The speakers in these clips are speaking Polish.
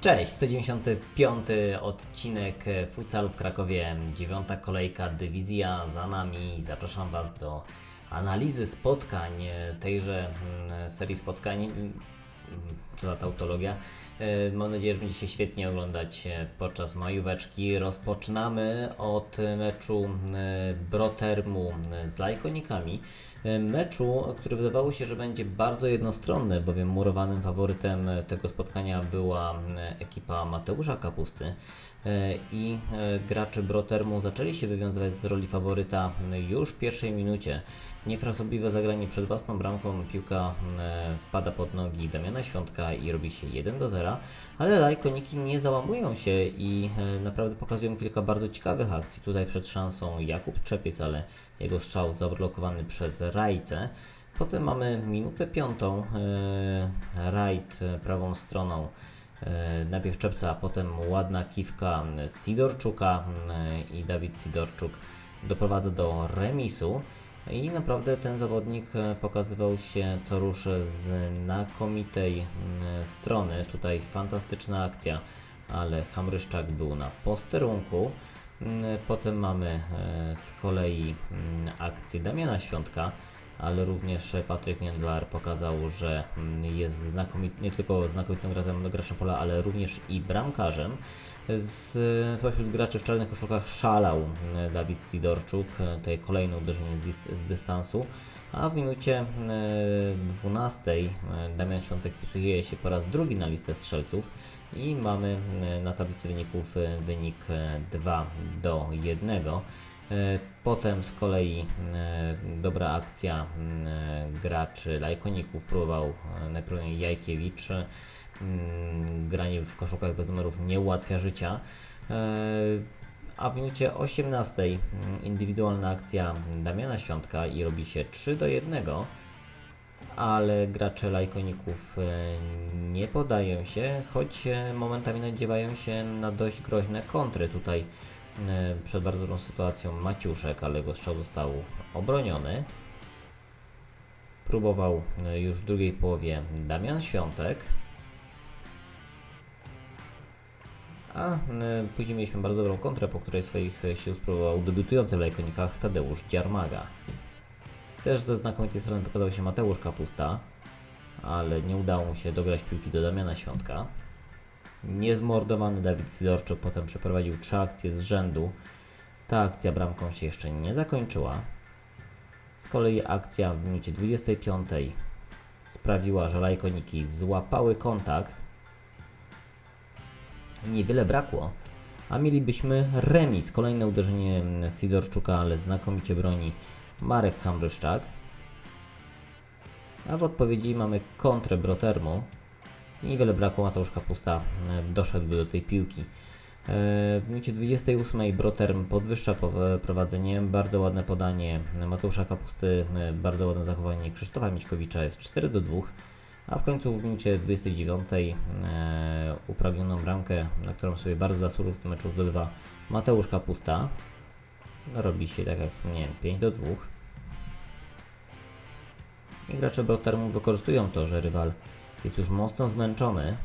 Cześć, 195 odcinek Futsalu w Krakowie, dziewiąta kolejka, dywizja za nami. Zapraszam Was do analizy spotkań tejże mm, serii spotkań. Mm, Co za tautologia. Mam nadzieję, że będzie się świetnie oglądać podczas majóweczki. Rozpoczynamy od meczu e, Brotermu z Lajkonikami. E, Meczu, który wydawało się, że będzie bardzo jednostronny, bowiem murowanym faworytem tego spotkania była e, ekipa Mateusza Kapusty e, i gracze Brotermu zaczęli się wywiązywać z roli faworyta już w pierwszej minucie. Niefrasobliwe zagranie przed własną bramką, piłka wpada pod nogi Damiana Świątka i robi się 1 do 0, ale lajkoniki nie załamują się i naprawdę pokazują kilka bardzo ciekawych akcji. Tutaj przed szansą Jakub Czepiec, ale jego strzał zablokowany przez Rajce. Potem mamy minutę piątą, e, Rajt e, prawą stroną E, Najpierw Czepca, a potem ładna kiwka Sidorczuka e, i Dawid Sidorczuk doprowadza do remisu. I naprawdę ten zawodnik pokazywał się co rusz z znakomitej strony. Tutaj fantastyczna akcja, ale Hamryszczak był na posterunku. Mm, Potem mamy e, z kolei mm, akcję Damiana Świątka, ale również Patryk Międlar pokazał, że mm, jest znakomit, nie tylko znakomitym graczem, graczem pola, ale również i bramkarzem. Z, pośród graczy w czarnych koszulkach szalał Dawid Sidorczuk, e, tutaj kolejne uderzenie z dystansu, a w minucie e, 12 e, Damian Świątek wpisuje się po raz drugi na listę strzelców i mamy e, na tablicy wyników e, wynik e, 2 do 1. E, Potem z kolei e, dobra akcja e, graczy Lajkoników próbował e, najpierw Jajkiewicz. Granie w koszulkach bez numerów nie ułatwia życia. A w minucie 18 mm, indywidualna akcja Damiana Świątka i robi się 3 do 1 ale gracze lajkoników e, nie podają się, choć e, momentami nadziewają się na dość groźne kontry. Tutaj e, przed bardzo dobrą sytuacją Maciuszek, ale jego strzał został obroniony. Próbował już w drugiej połowie Damian Świątek. A później mieliśmy bardzo dobrą kontrę, po której swoich e, sił spróbował debiutujący w lajkonikach Tadeusz Dziarmaga. Też ze znakomitej strony pokazał się Mateusz Kapusta, ale nie udało mu się dograć piłki do Damiana Świątka. Niezmordowany Dawid Sidorczuk potem przeprowadził trzy akcje z rzędu. Ta akcja bramką się jeszcze nie zakończyła. Z kolei akcja w minucie 25 sprawiła, że lajkoniki złapały kontakt niewiele brakło, a mielibyśmy remis. Kolejne uderzenie Sidorczuka, ale znakomicie broni Marek Hamryszczak. A w odpowiedzi mamy kontrę Brotermu. Niewiele brakło, Mateusz Kapusta e, doszedłby do tej piłki. E, W minucie 28 Broterm podwyższa pow- prowadzenie, bardzo ładne podanie Mateusza Kapusty, e, bardzo ładne zachowanie Krzysztofa Mićkowicza jest 4 do 2. A w końcu w minucie 29 e, upragnioną bramkę, na którą sobie bardzo zasłużył w tym meczu zdobywa Mateusz Kapusta. Robi się, tak jak wspomniałem, 5 do 2. I gracze Brotermu wykorzystują to, że rywal jest już mocno zmęczony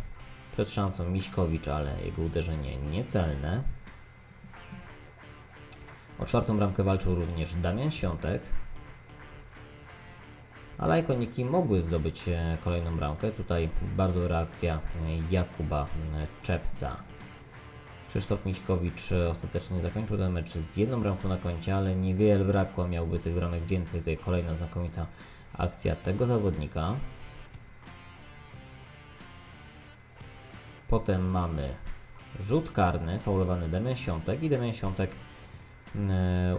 przed szansą Miśkowicz, ale jego uderzenie niecelne. O czwartą bramkę walczył również Damian Świątek. A lajkoniki mogły zdobyć e, kolejną bramkę. Tutaj bardzo reakcja e, Jakuba e, Czepca. Krzysztof Miśkowicz ostatecznie zakończył ten mecz z jedną bramką na koncie, ale niewiele brakło, miałby tych bramek więcej. Tutaj kolejna znakomita akcja tego zawodnika. Potem mamy rzut karny, faulowany Damian Świątek i Damian Świątek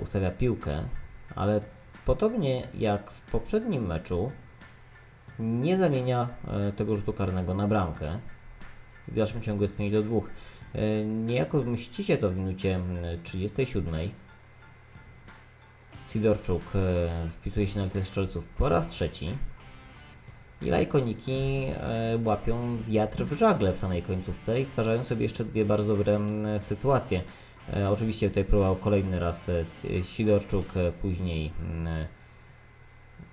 ustawia piłkę, ale podobnie jak w poprzednim meczu nie zamienia e, tego rzutu karnego na bramkę. W dalszym ciągu jest 5 do 2. E, niejako mścicie to w minucie mm, 37. Sidorczuk e, wpisuje się na listę strzelców po raz trzeci. I lajkoniki łapią wiatr w żagle w samej końcówce i stwarzają sobie jeszcze dwie bardzo dobre sytuacje. E, oczywiście tutaj próbował kolejny raz e, Sidorczuk, e, później mm,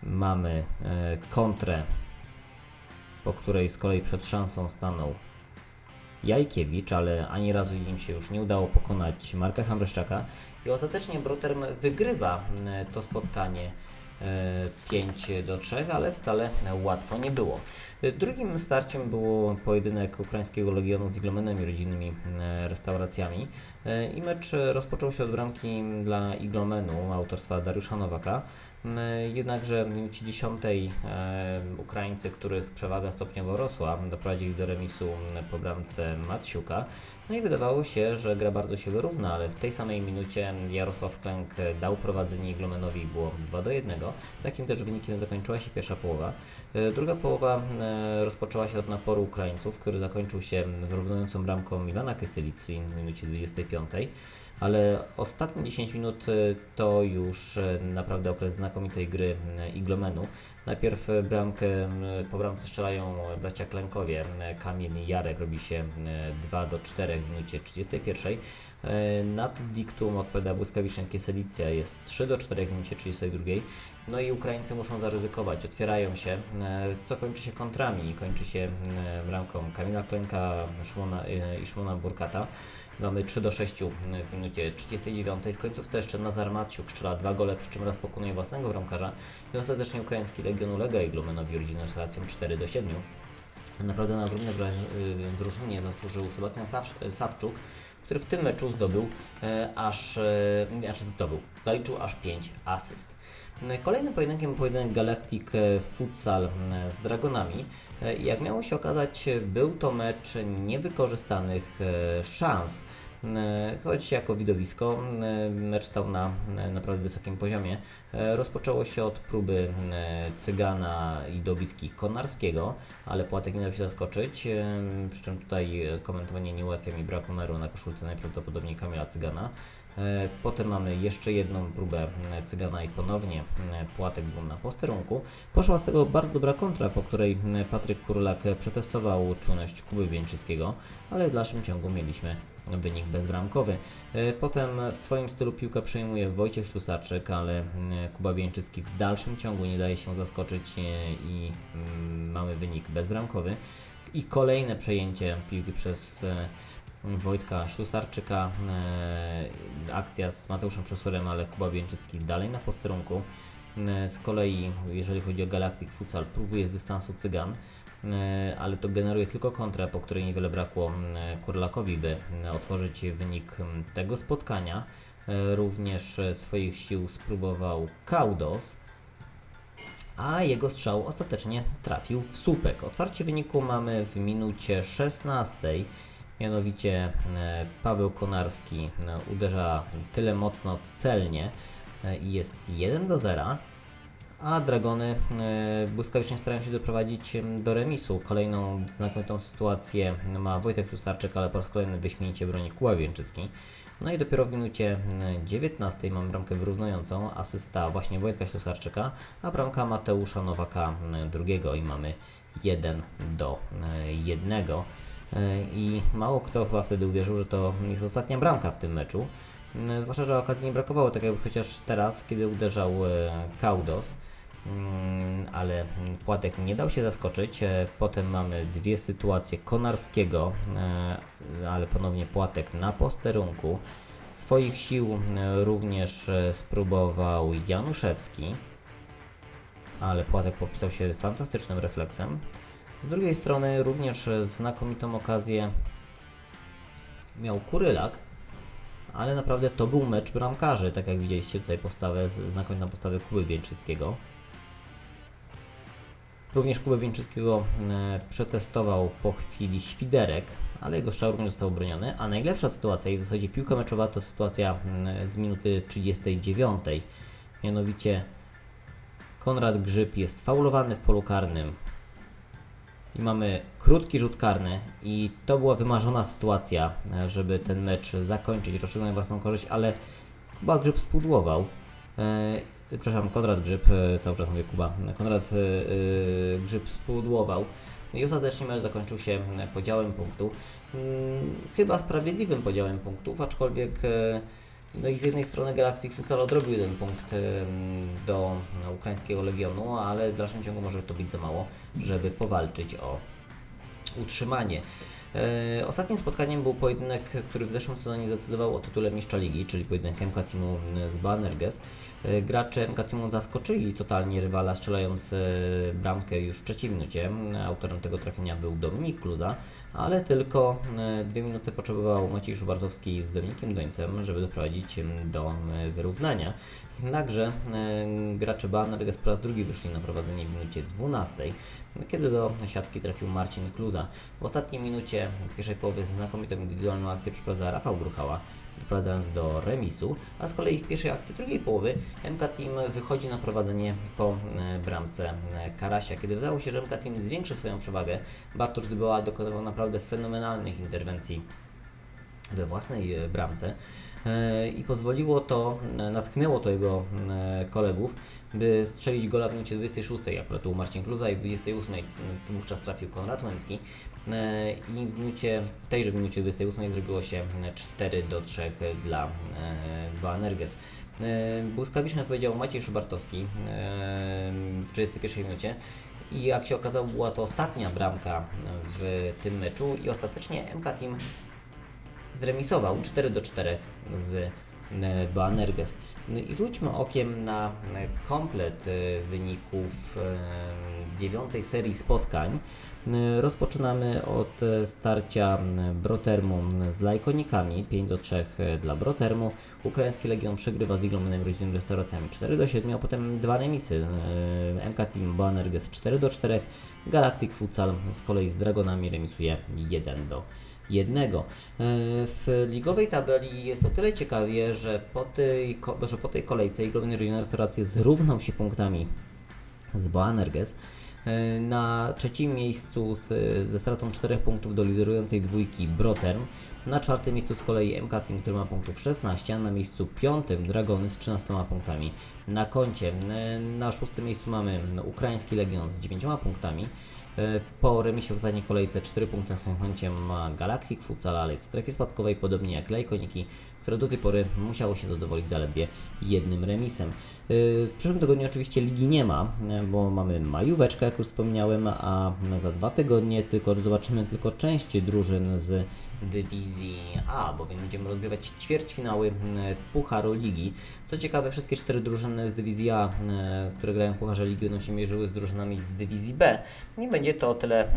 mamy kontrę, po której z kolei przed szansą stanął Jajkiewicz, ale ani razu im się już nie udało pokonać Marka Hamryszczaka i ostatecznie Broterm wygrywa mm, to spotkanie e, 5 do 3, ale wcale łatwo nie było. E, Drugim starciem było pojedynek ukraińskiego Legionu z Iglomenem i rodzinnymi e, restauracjami E, i mecz rozpoczął się od bramki dla Iglomenu autorstwa Dariusza Nowaka. M, Jednakże w minucie 10 e, Ukraińcy, których przewaga stopniowo rosła, doprowadzili do remisu po bramce Matsiuka. No i wydawało się, że gra bardzo się wyrówna, ale w tej samej minucie Jarosław Klęk dał prowadzenie Iglomenowi było 2 do 1. Takim też wynikiem zakończyła się pierwsza połowa. E, Druga połowa e, rozpoczęła się od naporu Ukraińców, który zakończył się wyrównującą bramką Iwana Kysylicy w minucie 25 ale ostatnie 10 minut y, to już naprawdę okres znakomitej gry Iglomenu. Najpierw bramkę, po bramce strzelają bracia Klękowie, Kamil i Jarek, robi się y, 2 do 4 w minucie 31. Y, Nad diktum odpowiada błyskawicznie Kieselicja, jest 3 do 4 w minucie 32. No i Ukraińcy muszą zaryzykować, otwierają się, e, co kończy się kontrami i kończy się e, bramką Kamila Klenka Szymona, e, i Szymona Burkata. Mamy 3 do 6 w minucie 39. W końcówce jeszcze Nazar Maciuk strzela dwa gole, przy czym raz pokonuje własnego bramkarza i ostatecznie ukraiński Legion ulega Iglomenowi rodzinną relacją 4 do 7. Naprawdę na ogromne wraż- y, zasłużył Sebastian Saw- Sawczuk, który w tym meczu zdobył e, aż, e, znaczy zdobył, zaliczył aż 5 asyst. Kolejnym pojedynkiem pojedynek Galactic e, Futsal e, z Dragonami. E, Jak miało się okazać, e, był to mecz niewykorzystanych e, szans. E, Choć jako widowisko e, mecz stał na e, naprawdę wysokim poziomie. Rozpoczęło się od próby Cygana i dobitki Konarskiego, ale Płatek nie dał się zaskoczyć, przy czym tutaj komentowanie nie ułatwia mi brak numeru na koszulce najprawdopodobniej Kamila Cygana. E, Potem mamy jeszcze jedną próbę e, Cygana i ponownie e, Płatek był na posterunku. Poszła z tego bardzo dobra kontra, po której Patryk Kurlak przetestował czujność Kuby Wieńczyckiego, ale w dalszym ciągu mieliśmy wynik bezbramkowy. Potem w swoim stylu piłkę przejmuje Wojciech Ślusarczyk, ale Kuba Wieńczycki w dalszym ciągu nie daje się zaskoczyć i mm, mamy wynik bezbramkowy. I kolejne przejęcie piłki przez Wojtka Ślusarczyka. E, akcja z Mateuszem Przesorem, ale Kuba Wieńczycki dalej na posterunku. E, z kolei, jeżeli chodzi o Galactic Futsal, próbuje z dystansu Cygan, e, ale to generuje tylko kontrę, po której niewiele brakło Kurlakowi, by otworzyć wynik tego spotkania. Również swoich sił spróbował Kaudos, a jego strzał ostatecznie trafił w słupek. Otwarcie wyniku mamy w minucie 16. Mianowicie e, Paweł Konarski e, uderza tyle mocno celnie e, i jest 1 do 0. A Dragony błyskawicznie starają się doprowadzić do remisu. Kolejną znakomitą sytuację ma Wojtek Ślustarczyk, ale po raz kolejny wyśmienicie broni Kuba Wieńczycki. No i dopiero w minucie e, 19 mamy bramkę wyrównującą, asysta właśnie Wojtka Ślusarczyka, a bramka Mateusza Nowaka drugiego i mamy 1 do 1. E, I mało kto chyba wtedy uwierzył, że to jest ostatnia bramka w tym meczu. E, Zwłaszcza, że okazji nie brakowało, tak jakby chociaż teraz, kiedy uderzał e, Kaudos, Mm, ale Płatek nie dał się zaskoczyć. Potem mamy dwie sytuacje Konarskiego, ale ponownie Płatek na posterunku. Swoich sił również spróbował Januszewski, ale Płatek popisał się fantastycznym refleksem. Z drugiej strony również znakomitą okazję miał Kurylak, ale naprawdę to był mecz bramkarzy, tak jak widzieliście tutaj postawę, znakomitą postawę Kuby Wieńczyckiego. Również Kubę Wieńczyckiego e, przetestował po chwili Świderek, ale jego strzał również został obroniony. A najlepsza sytuacja i w zasadzie piłka meczowa to sytuacja z minuty 39. Mianowicie Konrad Grzyb jest faulowany w polu karnym i mamy krótki rzut karny i to była wymarzona sytuacja, żeby ten mecz zakończyć, rozstrzygnąć własną korzyść, ale Kuba Grzyb spudłował. E, przepraszam, Konrad Grzyb, e, cały czas mówię Kuba, Konrad e, Grzyb spudłował i ostatecznie mecz zakończył się podziałem punktu. Mm, Chyba sprawiedliwym podziałem punktów, aczkolwiek no i z jednej strony Galactic Futsal odrobił jeden punkt do no, ukraińskiego Legionu, ale w dalszym ciągu może to być za mało, żeby powalczyć o utrzymanie. E, Ostatnim spotkaniem był pojedynek, który w zeszłym sezonie decydował o tytule mistrza ligi, czyli pojedynek MK Teamu z Banerges. E, Gracze MK Teamu zaskoczyli totalnie rywala, strzelając e, bramkę już w trzeciej minucie. Autorem tego trafienia był Dominik Kluza, ale tylko e, dwie minuty potrzebował Maciej Szubartowski z Dominikiem Dońcem, żeby doprowadzić do e, wyrównania. Jednakże e, gracze Banerges po raz drugi wyszli na prowadzenie w minucie 12, kiedy do siatki trafił Marcin Kluza. W ostatniej minucie pierwszej połowy znakomitą indywidualną akcję przeprowadza Rafał Gruchała, doprowadzając do remisu, a z kolei w pierwszej akcji drugiej połowy MK Team wychodzi na prowadzenie po e, bramce e, Karasia. Kiedy wydawało się, że MK Team zwiększy swoją przewagę, Bartosz Dyboła dokonywał naprawdę fenomenalnych interwencji we własnej e, bramce i pozwoliło to, e, natknęło to jego e, kolegów, by strzelić gola w minucie 26, akurat tu Marcin Kluza i w 28 wówczas trafił Konrad Łęcki. E, i w minucie, tejże w minucie 28 zrobiło się 4 do 3 dla e, Boanerges. E, Błyskawicznie odpowiedział Maciej Szubartowski e, w 31 minucie. I jak się okazało była to ostatnia bramka w tym meczu i ostatecznie MK Team zremisował 4 do 4 z e, Boanerges. No i rzućmy okiem na e, komplet e, wyników dziewiątej serii spotkań. Rozpoczynamy od starcia Brotermu z Lajkonikami 5 do 3 dla Brotermu. Ukraiński Legion przegrywa z Iglomenem Rodzinnymi Restauracjami 4 do 7, a potem dwa remisy. MK Team Boanerges 4 do 4, Galactic Futsal z kolei z Dragonami remisuje 1 do jednego. E, W ligowej tabeli jest o tyle ciekawie, że po tej, że po tej kolejce Iglomen Regional Restauracje zrównał się punktami z Boanerges. E, Na trzecim miejscu z, ze stratą 4 punktów do liderującej dwójki Broterm. Na czwartym miejscu z kolei MK Team, który ma punktów 16, a na miejscu piątym Dragony z 13 punktami na koncie. E, Na szóstym miejscu mamy Ukraiński Legion z 9 punktami. E, Po remisie w ostatniej kolejce 4 punkty na swoim koncie ma Galactic Futsal, ale jest w strefie spadkowej, podobnie jak Lejkoniki, które do tej pory musiało się zadowolić zaledwie jednym remisem. E, W przyszłym tygodniu oczywiście ligi nie ma, e, bo mamy majóweczkę, jak już wspomniałem, a za dwa tygodnie tylko zobaczymy tylko część drużyn z dywizji A, bowiem będziemy rozgrywać ćwierćfinały e, Pucharu Ligi. Co ciekawe, wszystkie cztery drużyny z dywizji A, które grają w Pucharze Ligi, będą się mierzyły z drużynami z dywizji B. I będzie to o tyle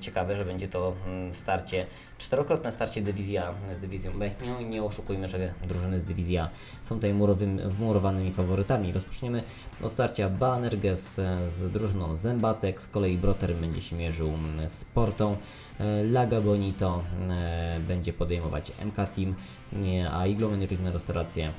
ciekawe, że będzie to mm, starcie, czterokrotne starcie dywizji A z dywizją B. Nie, nie oszukujmy, że drużyny z dywizji A są tutaj murowym, wmurowanymi faworytami. Rozpoczniemy od starcia Banerges e, z drużyną Zębatek, z kolei Broter będzie się mierzył z Portą, e, Laga Bonito e, będzie podejmować MK Team, nie, a Iglomen Regional Restauracje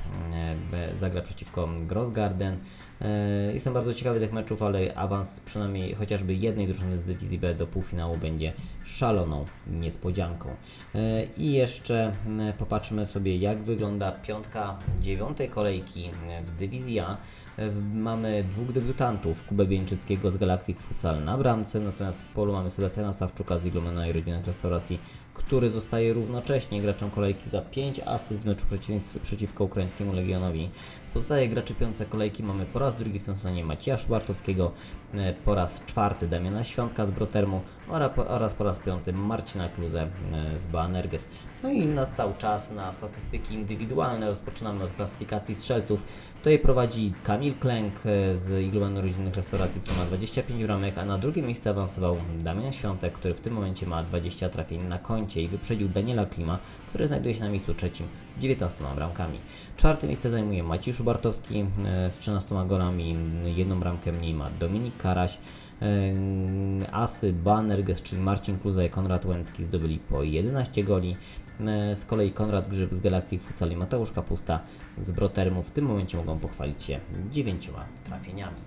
e, zagra przeciwko Grossgarden. E, Jestem bardzo ciekawy tych meczów, ale awans przynajmniej chociażby jednej drużyny z dywizji B do półfinału będzie szaloną niespodzianką. E, I jeszcze popatrzmy sobie, jak wygląda piątka dziewiątej kolejki w dywizji A. E, Mamy dwóch debiutantów, Kubę Bieńczyckiego z Galactic Futsal na bramce, natomiast w polu mamy Sebastiana Sawczuka z Iglomena i Rodzinnych Restauracji, który zostaje równocześnie graczem kolejki za 5 asyst w meczu przeciw, przeciwko ukraińskiemu Legionowi. Pozostałych graczy piątej kolejki mamy po raz drugi w tym sezonie Macieja Szwartowskiego, e, po raz czwarty Damiana Świątka z Brotermu ora- oraz po raz piąty Marcina Kluzę e, z Boanerges. No i na cały czas na statystyki indywidualne rozpoczynamy od klasyfikacji strzelców. Tutaj prowadzi Kamil Klęk e, z Iglomenu Rodzinnych Restauracji, który ma 25 bramek, a na drugie miejsce awansował Damian Świątek, który w tym momencie ma 20 trafień na koncie i wyprzedził Daniela Klima, który znajduje się na miejscu trzecim z 19 bramkami. Czwarte miejsce zajmuje Maciej Szubartowski e, z 13 golami, jedną bramkę mniej ma Dominik Karaś. E, Asy Banerges, czyli Marcin Kluza i Konrad Łęcki zdobyli po 11 goli. E, Z kolei Konrad Grzyb z Galactic Futsal i Mateusz Kapusta z Brotermu w tym momencie mogą pochwalić się dziewięcioma trafieniami.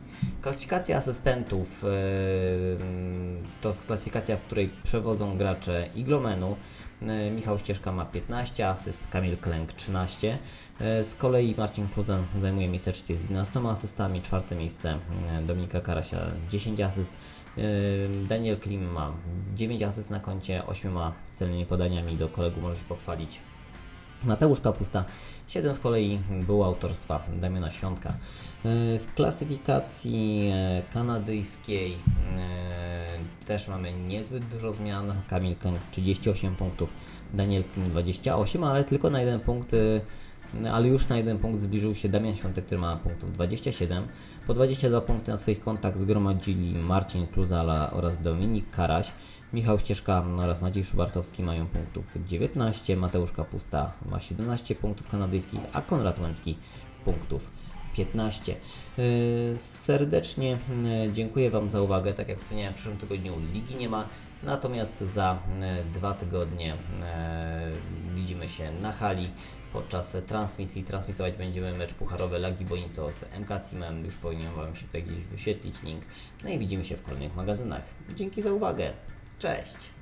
Klasyfikacja asystentów e, to klasyfikacja, w której przewodzą gracze Iglomenu. E, Michał Ścieżka ma 15 asyst, Kamil Klęk 13. E, Z kolei Marcin Kluzan zajmuje miejsce trzecie z 11 asystami, czwarte miejsce e, Dominika Karasia 10 asyst. Daniel Klim ma 9 asyst na koncie, 8 celnymi podaniami, do kolegu może się pochwalić. Mateusz Kapusta, 7 z kolei było autorstwa Damiana Świątka. W klasyfikacji kanadyjskiej też mamy niezbyt dużo zmian. Kamil Kęk 38 punktów, Daniel Klin 28, ale tylko na jeden punkt. y, ale już na jeden punkt zbliżył się Damian Świątek, który ma punktów 27. Po 22 punkty na swoich kontach zgromadzili Marcin Kluzala oraz Dominik Karaś. Michał Ścieżka oraz Maciej Szubartowski mają punktów 19, Mateusz Kapusta ma 17 punktów kanadyjskich, a Konrad Łęcki punktów 15. Yy, Serdecznie yy, dziękuję Wam za uwagę. Tak jak wspomniałem, w przyszłym tygodniu ligi nie ma, natomiast za yy, dwa tygodnie widzimy się na hali. Podczas transmisji transmitować będziemy mecz pucharowy Lagi Bonito z MK Teamem. Już powinien Wam się tutaj gdzieś wyświetlić link. No i widzimy się w kolejnych magazynach. Dzięki za uwagę. Cześć!